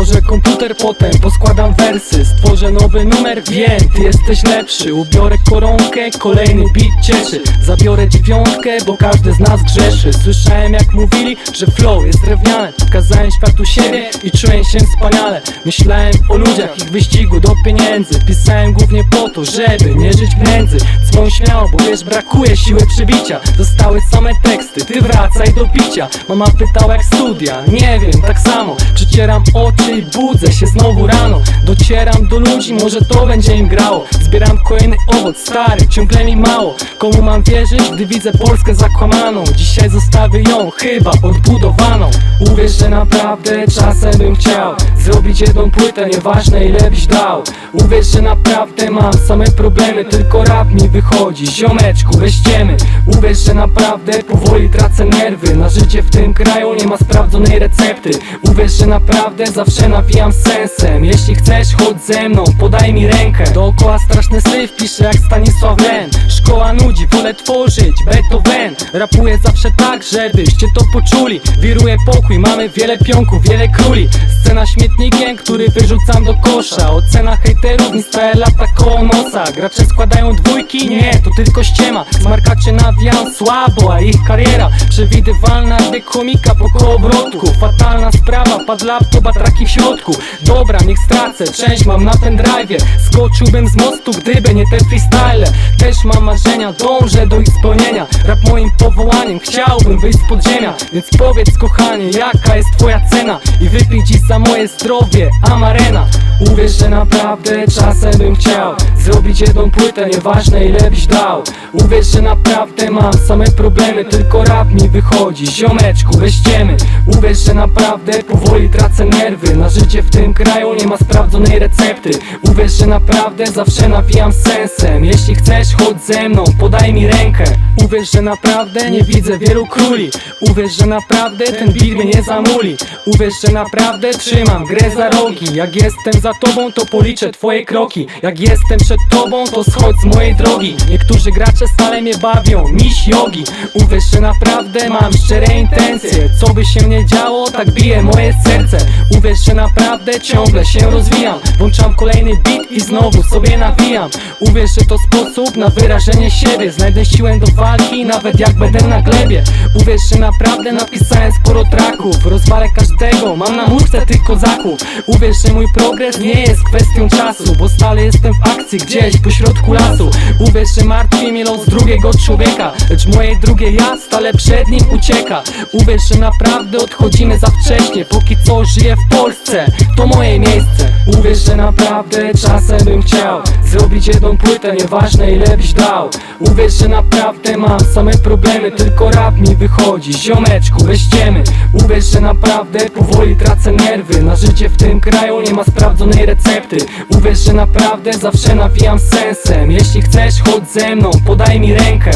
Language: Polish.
Odłożę komputer potem, poskładam wersy Stworzę nowy numer, wiem, ty jesteś lepszy. Ubiorę koronkę, kolejny beat cieszy. Zabiorę dziewiątkę, bo każdy z nas grzeszy. Słyszałem jak mówili, że flow jest drewniane Pokazałem światu siebie i czuję się wspaniale. Myślałem o ludziach, ich wyścigu do pieniędzy. Pisałem głównie po to, żeby nie żyć w nędzy. Dzwoń śmiało, bo wiesz, brakuje siły przybicia. Zostały same teksty, ty wracaj do picia. Mama pytała jak studia, nie wiem, tak samo. Przecieram oczy i budzę się znowu rano Docieram do ludzi, może to będzie im grało. Zbieram kolejny owoc, stary, ciągle mi mało. Komu mam wierzyć, gdy widzę Polskę zakłamaną? Dzisiaj zostawię ją chyba odbudowaną. Uwierz, że naprawdę czasem bym chciał Zrobić jedną płytę, nieważne ile byś dał. Uwierz, że naprawdę mam same problemy Tylko rap mi wychodzi, ziomeczku, bez ściemy Uwierz, że naprawdę powoli tracę nerwy. Na życie w tym kraju nie ma sprawdzonej recepty. Uwierz, że naprawdę zawsze nawijam sensem. Jeśli chcesz, chodź ze mną, podaj mi rękę. Dookoła straszny syf, piszę jak Stanisław Lem Szkoła nudzi, wolę tworzyć, Beethoven. Rapuję zawsze tak, żebyście to poczuli. Wiruje pokój, mamy wiele pionków, wiele króli Scena śmietnikiem, który wyrzucam do kosza. Ocena hejterów mi staje lata koło nosa. Gracze składają dwójki, nie, to tylko ściema. Smarkacze nawijam słabo, a ich kariera Przewidywalna. Jak komika po kołobrotku Fatalna sprawa, padł laptop, traki w środku. Dobra, niech stracę, część mam na pendrive'ie Skoczyłbym z mostu, gdyby nie te freestyle Też mam marzenia, dążę do ich spełnienia. Rap moim powołaniem, chciałbym wyjść z podziemia Więc powiedz kochanie, jaka jest twoja cena? I wypij dziś za moje zdrowie, Amarena Uwierz, że naprawdę czasem bym chciał Zrobić jedną płytę, nieważne ile byś dał. Uwierz, że naprawdę mam same problemy Tylko rap mi wychodzi, ziomeczku, bez ściemy Uwierz, że naprawdę powoli tracę nerwy. Na życie w tym kraju nie ma sprawdzonej recepty. Uwierz, że naprawdę zawsze nawijam sensem Jeśli chcesz, chodź ze mną, podaj mi rękę. Uwierz, że naprawdę nie widzę wielu króli. Uwierz, że naprawdę ten beat mnie nie zamuli. Uwierz, że naprawdę trzymam grę za rogi. Jak jestem za tobą, to policzę twoje kroki. Jak jestem przed tobą, to schodź z mojej drogi. Niektórzy gracze stale mnie bawią, miś jogi. Uwierz, że naprawdę mam szczere intencje. Co by się nie działo, tak bije moje serce. Uwierz, że naprawdę ciągle się rozwijam. Włączam kolejny beat i znowu sobie nawijam. Uwierz, że to sposób na wyrażenie siebie. Znajdę siłę do walki, nawet jak będę na glebie. Uwierz, że naprawdę napisałem sporo traków. Rozwalę każdego, mam na muszce tych kozaków Uwierz, że mój progres nie jest kwestią czasu Bo stale jestem w akcji gdzieś pośrodku lasu. Uwierz, że martwi mnie los drugiego człowieka Lecz moje drugie ja stale przed nim ucieka. Uwierz, że naprawdę odchodzimy za wcześnie Póki co żyję w Polsce, to moje miejsce. Uwierz, że naprawdę czasem bym chciał Zrobić jedną płytę, nieważne ile byś dał. Uwierz, że naprawdę mam same problemy Tylko rap mi wychodzi, ziomeczku, bez ściemy Uwierz, że naprawdę powoli tracę nerwy. Na życie w tym kraju nie ma sprawdzonej recepty. Uwierz, że naprawdę zawsze nawijam sensem. Jeśli chcesz, chodź ze mną, podaj mi rękę